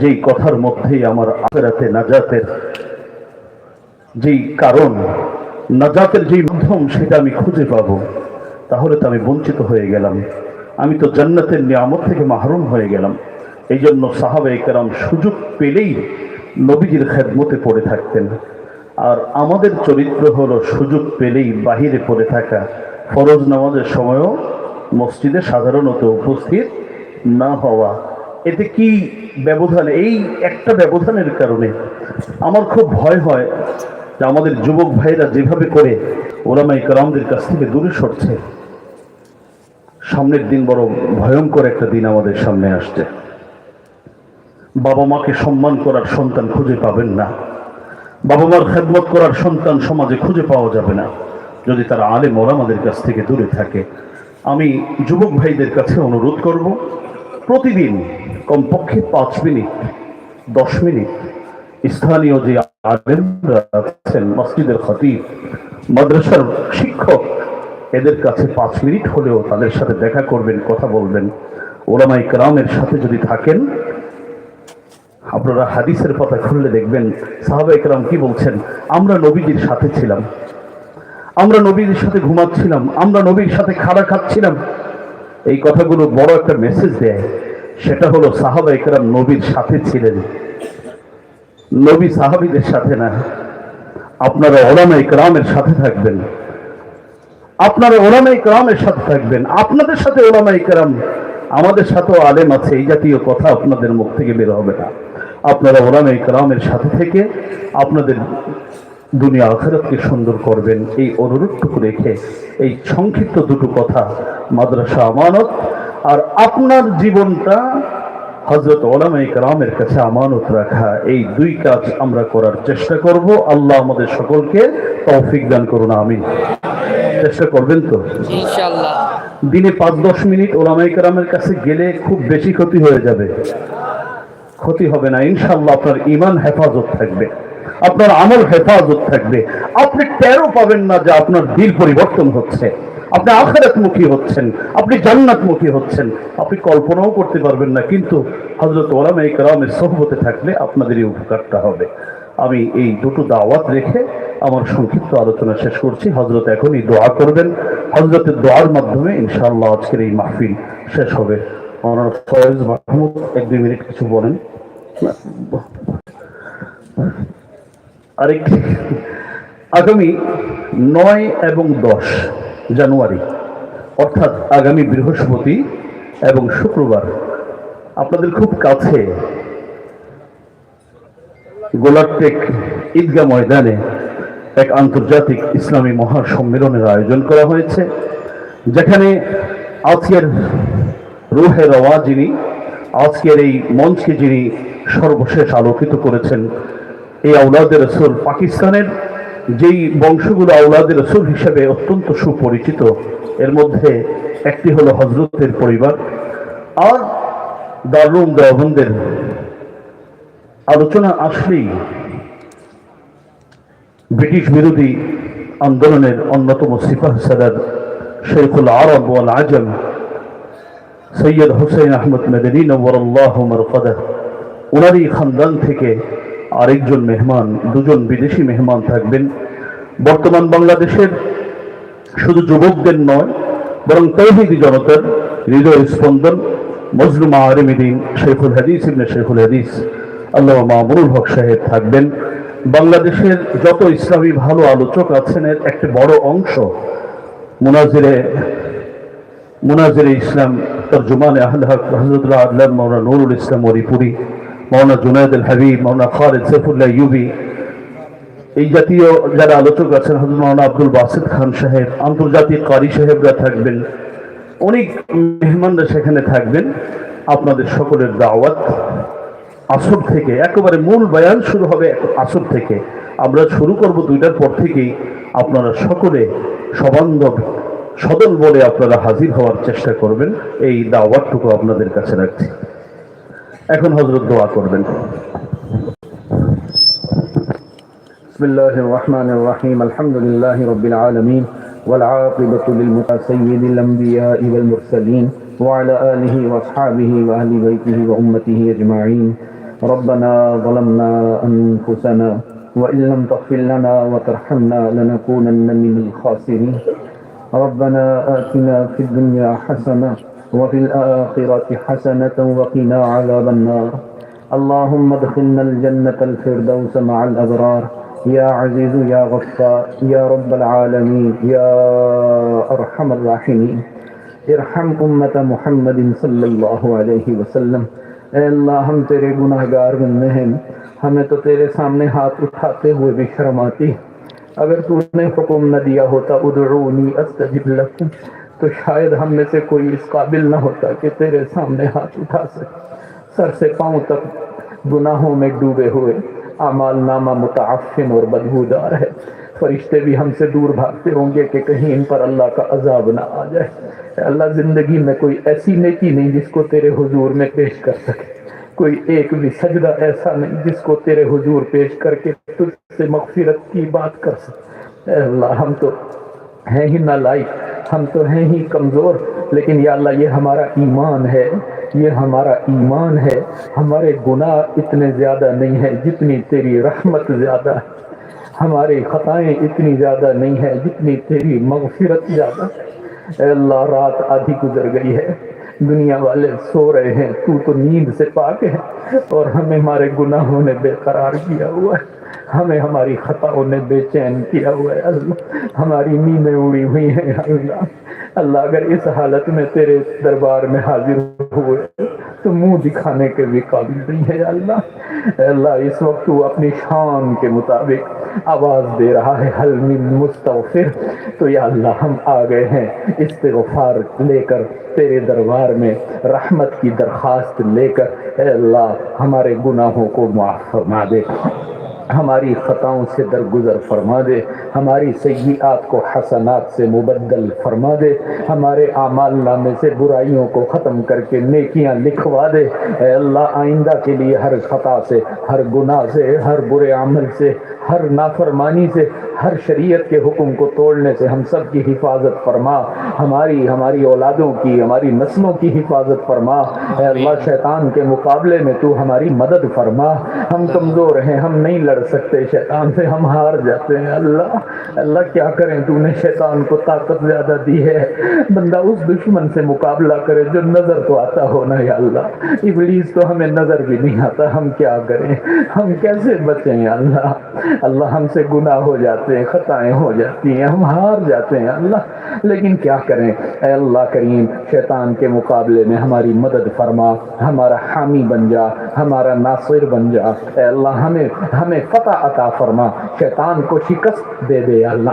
যেই কথার মধ্যেই আমার আখেরাতে নাজাতের যেই কারণ, নাজাতের যেই মাধ্যম, সেটা আমি খুঁজে পাবো, তাহলে তো আমি বঞ্চিত হয়ে গেলাম। আমি তো জান্নাতের নিয়ামত থেকে মাহরুম হয়ে গেলাম। এই জন্য সাহাবে কেরাম সুযোগ পেলেই নবীজির খেদমতে পড়ে থাকতেন। আর আমাদের চরিত্র হলো সুযোগ পেলেই বাহিরে পড়ে থাকা। ফরজ নামাজের সময়ও মসজিদে সাধারণত উপস্থিত না হওয়া। এতে কি ব্যবধান? এই একটা ব্যবধানের কারণে আমার খুব ভয় হয় যে আমাদের যুবক ভাইরা যেভাবে করে ওলামাই কালামদের কাছ থেকে দূরে সরছে। সামনের দিন বড় ভয়ঙ্কর একটা দিন আমাদের সামনে আসছে। বাবা মাকে সম্মান করার সন্তান খুঁজে পাবেন না। বাবা মার খেদমত করার সন্তান সমাজে খুঁজে পাওয়া যাবে না, যদি তারা আলে আমাদের কাছ থেকে দূরে থাকে। আমি যুবক ভাইদের কাছে অনুরোধ করব প্রতিদিন কমপক্ষে পাঁচ মিনিট, দশ মিনিট স্থানীয় যে আলেমরা আছেন, মসজিদের খতিব, মাদ্রাসার শিক্ষক, এদের কাছে পাঁচ মিনিট হলেও তাদের সাথে দেখা করবেন, কথা বলবেন। ওলামাই কালামের সাথে যদি থাকেন, আপনারা হাদিসের পাতা খুললে দেখবেন সাহাবাই কালাম কি বলছেন? আমরা নবীজির সাথে ছিলাম। আমরা নবীর সাথে ঘুমাচ্ছিলাম, আমরা নবীর সাথে খাড়া খাচ্ছিলাম। এই কথাগুলো বড় একটা মেসেজ দেয়। সেটা হলো সাহাবা একরাম নবীর সাথে ছিলেন। নবী সাহাবিদের সাথে না, আপনারা ওলামা ইকরামের সাথে থাকবেন। আপনারা ওলামা ইকরামের সাথে থাকবেন। আপনাদের সাথে ওলামা ইকরাম আমাদের সাথেও আলেম আছে, এই জাতীয় কথা আপনাদের মুখ থেকে বের হবে না। আপনারা ওলামা ইকরামের সাথে থেকে আপনাদের দুনিয়া আখেরাতকে সুন্দর করবেন। এই অনুরোধটুকু রেখে এই সংক্ষিপ্ত দুটো কথা মাদ্রাসা আমানত আর আপনার জীবনটা হজরত ওলামাই কালামের কাছে আমানত রাখা এই দুই কাজ আমরা করার চেষ্টা করব। আল্লাহ আমাদের সকলকে তৌফিক দান করুন আমিন। চেষ্টা করবেন তো? দিনে পাঁচ দশ মিনিট ওলামাই কালামের কাছে গেলে খুব বেশি ক্ষতি হয়ে যাবে। ক্ষতি হবে না ইনশাল্লাহ আপনার ইমান হেফাজত থাকবে। আপনার আমল হেফাজত থাকবে। আপনি টেরও পাবেন না যে আপনার দিল পরিবর্তন হচ্ছে। আপনি আখেরাতমুখী হচ্ছেন, আপনি জান্নাতমুখী হচ্ছেন। আপনি কল্পনাও করতে পারবেন না, কিন্তু হজরত ওলামা এই কালামের সহবতে থাকলে আপনাদের এই উপকারটা হবে। আমি এই দুটো দাওয়াত রেখে আমার সংক্ষিপ্ত আলোচনা শেষ করছি। হজরত এখনই দোয়া করবেন। হজরতের দোয়ার মাধ্যমে ইনশাআল্লাহ আজকের এই মাহফিল শেষ হবে। আমার ফয়েজ মাহমুদ, এক দুই মিনিট কিছু বলেন। আরেকটি। আগামী নয় এবং দশ জানুয়ারি, অর্থাৎ আগামী বৃহস্পতি এবং শুক্রবার, আপনাদের খুব কাছে গোলাপটেক ঈদগাহ ময়দানে এক আন্তর্জাতিক ইসলামী মহাসম্মেলনের আয়োজন করা হয়েছে, যেখানে আজকের রুহে রওয়া যিনি, আজকের এই মঞ্চকে যিনি সর্বশেষ আলোকিত করেছেন এই আউলাদের রসুল পাকিস্তানের যেই বংশগুলো আউলাদের রসুল হিসেবে অত্যন্ত সুপরিচিত, এর মধ্যে একটি হলো হজরতের পরিবার। আর দারুম দেওবন্দের আলোচনা আসলেই ব্রিটিশ বিরোধী আন্দোলনের অন্যতম সিপাহ সাদার শেখুল আরব ওয়াল আজম সৈয়দ হুসেন আহমদ মেদিনী মরফদা ওনারই খানদান থেকে আরেকজন মেহমান, দুজন বিদেশি মেহমান থাকবেন। বর্তমান বাংলাদেশের শুধু যুবকদের নয়, বরং তৌহিদি জনতার হৃদয় স্পন্দন মজলুম আরেমিদিন শেখুল হাদিস ইবনে শেখুল হাদিস আল্লাহ মামুনুল হক সাহেব থাকবেন। বাংলাদেশের যত ইসলামী ভালো আলোচক আছেন, এর একটি বড় অংশ মুনাজিরে মুনাজিরে ইসলাম তর্জমানে আহল হক হজরতুল্লাহ আল্লাহ মৌলানা নুরুল ইসলাম ওরিপুরি মৌলানা জুনায়দ আল হাবিব, মৌলানা খালেদ সৈফুল্লাহ ইউবি, এই জাতীয় যারা আলোচক আছেন হজরত মৌলানা আব্দুল বাসিদ খান সাহেব, আন্তর্জাতিক কারি সাহেবরা থাকবেন, অনেক মেহমানরা সেখানে থাকবেন। আপনাদের সকলের দাওয়াত আসর থেকে, একেবারে মূল বয়ান শুরু হবে আসর থেকে। আমরা শুরু করব দুইটার পর থেকেই। আপনারা সকলে সবান্ধব সদল বলে আপনারা হাজির হওয়ার চেষ্টা করবেন। এই দাওয়াতটুকু আপনাদের কাছে রাখছি। এখন হজরত দোয়া করবেন بسم الله الرحمن الرحيم الحمد لله رب العالمين والعاقبة للمتسيد الأنبياء والمرسلين وعلى آله وأصحابه وأهل بيته وأمته أجمعين ربنا ظلمنا أنفسنا وإن لم تغفر لنا وترحمنا لنكونن من الخاسرين ربنا آتنا في الدنيا حسنة وفي الآخرة حسنة وقنا عذاب النار. اللهم ادخلنا الجنة الفردوس مع الأبرار. يا عزيز، يا غفار، يا رب العالمين، يا أرحم الراحمين. ارحم امت محمد صلی اللہ علیہ وسلم. اے اللہ، ہم تیرے گناہ گار بندے ہیں. ہمیں تو تیرے سامنے ہاتھ اٹھاتے ہوئے بھی شرم آتی. اگر تو نے حکم نہ دیا ہوتا، ادعونی استجب لکم. تو شاید ہم میں سے کوئی اس قابل نہ ہوتا کہ تیرے سامنے ہاتھ اٹھا سکے۔ سر سے پاؤں تک گناہوں میں ڈوبے ہوئے، اعمال نامہ متعفن اور بدبودار ہے۔ فرشتے بھی ہم سے دور بھاگتے ہوں گے کہ کہیں ان پر اللہ کا عذاب نہ آ جائے۔ اللہ، زندگی میں کوئی ایسی نیکی نہیں جس کو تیرے حضور میں پیش کر سکے۔ کوئی ایک بھی سجدہ ایسا نہیں جس کو تیرے حضور پیش کر کے تجھ سے مغفرت کی بات کر سکے۔ اے اللہ، ہم تو ہیں ہی نالائق۔ ہم تو ہیں ہی کمزور، لیکن یا اللہ یہ ہمارا ایمان ہے۔ یہ ہمارا ایمان ہے۔ ہمارے گناہ اتنے زیادہ نہیں ہے جتنی تیری رحمت زیادہ ہے۔ ہماری خطائیں اتنی زیادہ نہیں ہیں جتنی تیری مغفرت زیادہ اے اللہ، رات آدھی گزر گئی ہے۔ دنیا والے سو رہے ہیں۔ تو تو نیند سے پاک ہے اور ہمیں ہمارے گناہوں نے بے قرار کیا ہوا ہے۔ ہمیں ہماری خطاؤں نے بے چین کیا ہوا ہے اللہ۔ ہماری نیندیں اڑی ہوئی ہیں اللہ۔ اللہ اگر اس حالت میں تیرے دربار میں حاضر ہوئے تو منہ دکھانے کے بھی قابل نہیں ہے اللہ۔ اللہ، اس وقت تو اپنی شان کے مطابق آواز دے رہا ہے، حل من مستغفر۔ تو یا اللہ، ہم آ گئے ہیں استغفار لے کر تیرے دربار میں رحمت کی درخواست لے کر۔ اے اللہ، ہمارے گناہوں کو معاف فرما دے۔ ہماری خطاؤں سے درگزر فرما دے، ہماری سیئیات کو حسنات سے مبدل فرما دے، ہمارے اعمال نامے سے برائیوں کو ختم کر کے نیکیاں لکھوا دے۔ اے اللہ، آئندہ کے لیے ہر خطا سے، ہر گناہ سے، ہر برے عمل سے ہر نافرمانی سے ہر شریعت کے حکم کو توڑنے سے ہم سب کی حفاظت فرما۔ ہماری ہماری اولادوں کی ہماری نسلوں کی حفاظت فرما۔ اے اللہ شیطان کے مقابلے میں تو ہماری مدد فرما۔ ہم کمزور ہیں ہم نہیں لڑ سکتے۔ شیطان سے ہم ہار جاتے ہیں۔ اللہ اللہ کیا کریں؟ تو نے شیطان کو طاقت زیادہ دی ہے۔ بندہ اس دشمن سے مقابلہ کرے جو نظر تو آتا ہونا یا اللہ۔ ابلیس تو ہمیں نظر بھی نہیں آتا۔ ہم کیا کریں؟ ہم کیسے بچیں یا اللہ؟ اللہ ہم سے گناہ ہو جاتے ہیں، خطائیں ہو جاتی ہیں، ہم ہار جاتے ہیں۔ اللہ لیکن کیا کریں؟ اے اللہ کریم شیطان کے مقابلے میں ہماری مدد فرما ہمارا حامی بن جا ہمارا ناصر بن جا۔ اے اللہ ہمیں ہمیں فتح عطا فرما۔ شیطان کو شکست دے دے اللہ۔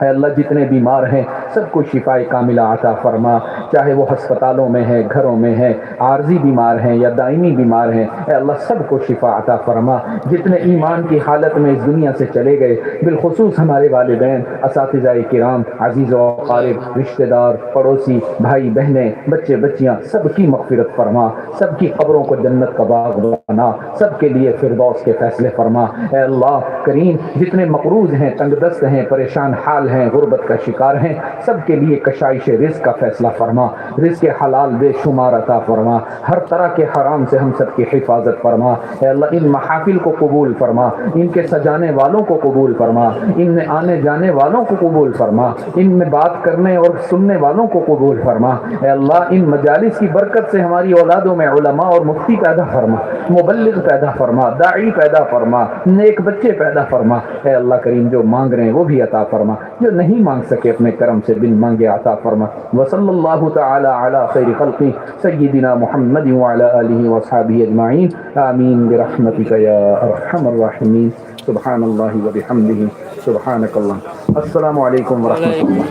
اے اللہ جتنے بیمار ہیں سب کو شفا کاملہ عطا فرما۔ چاہے وہ ہسپتالوں میں ہیں گھروں میں ہیں عارضی بیمار ہیں یا دائمی بیمار ہیں اے اللہ سب کو شفا عطا فرما۔ جتنے ایمان کی حالت میں اس دنیا سے چلے گئے بالخصوص ہمارے والدین اساتذہ کرام عزیز عزیز و قارب رشتہ دار پڑوسی، بھائی بہنیں، بچے بچیاں، سب کی مغفرت فرما، سب کی قبروں کو جنت کا باغ بنا، سب کے لیے فردوس کے فیصلے فرما۔ اے اللہ کریم، جتنے مقروض ہیں، تنگ دست ہیں، پریشان حال ہیں، غربت کا شکار ہیں، سب کے لیے کشائش رزق کا فیصلہ فرما۔ رزق حلال بے شمار عطا فرما۔ ہر طرح کے حرام سے ہم سب کی حفاظت فرما۔ اے اللہ، ان محافل کو قبول فرما۔ ان کے سجانے والوں کو قبول فرما۔ ان میں آنے جانے والوں کو قبول فرما۔ ان میں بات کرنے اور سننے والوں کو قبول فرما۔ اے اللہ، ان مجالس کی برکت سے ہماری اولادوں میں علماء اور مفتی پیدا فرما، مبلغ پیدا فرما، داعی پیدا فرما، نیک بچے پیدا فرما۔ اے اللہ کریم، جو مانگ رہے ہیں وہ بھی عطا فرما، جو نہیں مانگ سکے اپنے کرم سے بن مانگے عطا فرما۔ وصلی اللہ تعالی علی خیر خلقی سیدنا محمد وعلی آلہ وصحابہ اجمعین۔ آمین برحمتک یا ارحم الراحمین۔ سبحان الله وبحمده. سبحانك الله السلام عليكم ورحمة الله.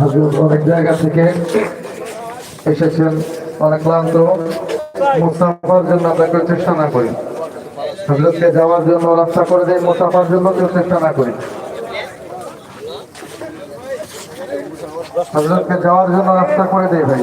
হাজুর অনেক জায়গা থেকে এসেছেন অনেক ক্লান্ত। মুসাফার জন্য আমরা চেষ্টা না করি। হজরতকে যাওয়ার জন্য রাস্তা করে দেয় মুসাফার জন্য কেউ চেষ্টা না করি। হজরতকে যাওয়ার জন্য রাস্তা করে দেয় ভাই।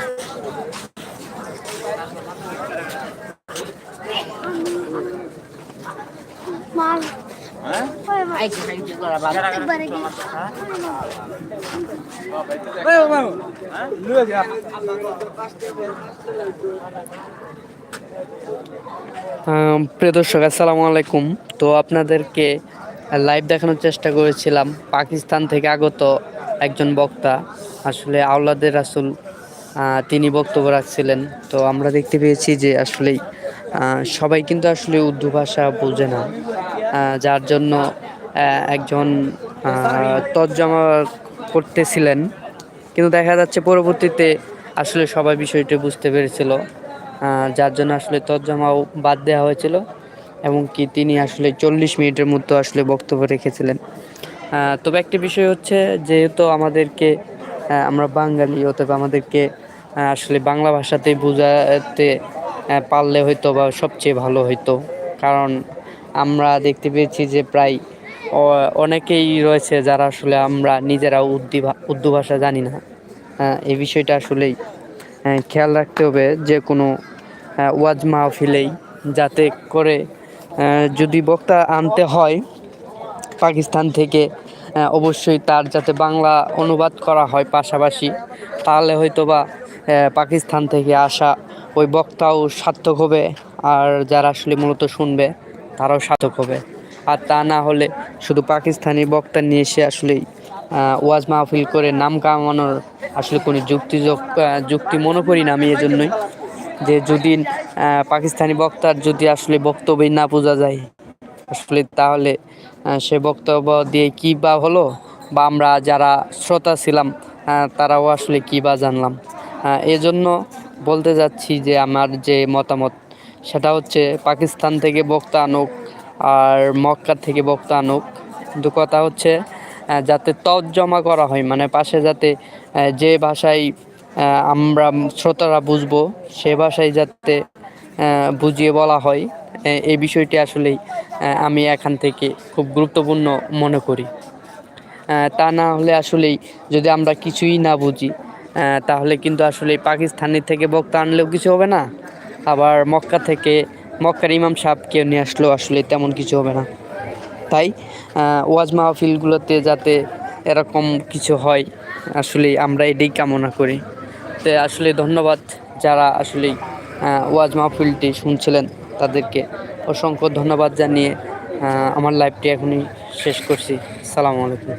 মার আম, প্রিয় দর্শক আসসালামু আলাইকুম। তো আপনাদেরকে লাইভ দেখানোর চেষ্টা করেছিলাম। পাকিস্তান থেকে আগত একজন বক্তা। আসলে আওলাদের রাসুল তিনি বক্তব্য রাখছিলেন। তো আমরা দেখতে পেয়েছি যে আসলেই সবাই কিন্তু আসলে উর্দু ভাষা বোঝে না। যার জন্য একজন তর্জমা করতেছিলেন। কিন্তু দেখা যাচ্ছে পরবর্তীতে আসলে সবাই বিষয়টি বুঝতে পেরেছিল যার জন্য আসলে তর্জমাও বাদ দেওয়া হয়েছিল এবং কি তিনি আসলে চল্লিশ মিনিটের মতো আসলে বক্তব্য রেখেছিলেন। তবে একটি বিষয় হচ্ছে যেহেতু আমাদেরকে আমরা বাঙালি অথবা আমাদেরকে আসলে বাংলা ভাষাতেই বোঝাতে পারলে হয়তো বা সবচেয়ে ভালো হইতো। কারণ আমরা দেখতে পেয়েছি যে প্রায় অনেকেই রয়েছে যারা আসলে আমরা নিজেরা উর্দু উর্দু ভাষা জানি না। আহ, এই বিষয়টা আসলেই আহ, খেয়াল রাখতে হবে যে কোনো আহ, ওয়াজ মাহফিলেই যাতে করে যদি বক্তা আনতে হয় পাকিস্তান থেকে অবশ্যই তার যাতে বাংলা অনুবাদ করা হয় পাশাপাশি তাহলে হয়তো বা পাকিস্তান থেকে আসা ওই বক্তাও সার্থক হবে আর যারা আসলে মূলত শুনবে তারাও সার্থক হবে। আর তা না হলে শুধু পাকিস্তানি বক্তা নিয়ে এসে আসলেই ওয়াজ মাহফিল করে নাম কামানোর আসলে কোনো যুক্তি যুক্তি মনে করি না আমি এজন্যই, যে যদি পাকিস্তানি বক্তার যদি আসলে বক্তব্যই না বোঝা যায়, আসলে তাহলে সে বক্তব্য দিয়ে কি বা হলো, বা আমরা যারা শ্রোতা ছিলাম তারাও আসলে কি বা জানলাম। এজন্য বলতে যাচ্ছি যে আমার যে মতামত, সেটা হচ্ছে পাকিস্তান থেকে বক্তা আনুক আর মক্কা থেকে বক্তা আনুক। কিন্তু কথা হচ্ছে যাতে তর্জমা করা হয় মানে পাশে যাতে যে ভাষায় আমরা শ্রোতারা বুঝব, সে ভাষায় যাতে বুঝিয়ে বলা হয় এই বিষয়টি আসলেই আমি এখান থেকে খুব গুরুত্বপূর্ণ মনে করি। তা না হলে আসলেই যদি আমরা কিছুই না বুঝি তাহলে কিন্তু আসলে পাকিস্তানি থেকে বক্তা আনলেও কিছু হবে না। আবার মক্কা থেকে মক্কার ইমাম সাহেবকে নিয়ে আসলেও আসলে তেমন কিছু হবে না। তাই ওয়াজ মাহফিলগুলোতে যাতে এরকম কিছু হয়, আসলে আমরা এটাই কামনা করি। তো আসলে ধন্যবাদ যারা আসলে ওয়াজ মাহফিলটি শুনছিলেন তাদেরকে। অসংখ্য ধন্যবাদ জানিয়ে আমার লাইভটি এখনই শেষ করছি। সালামু আলাইকুম।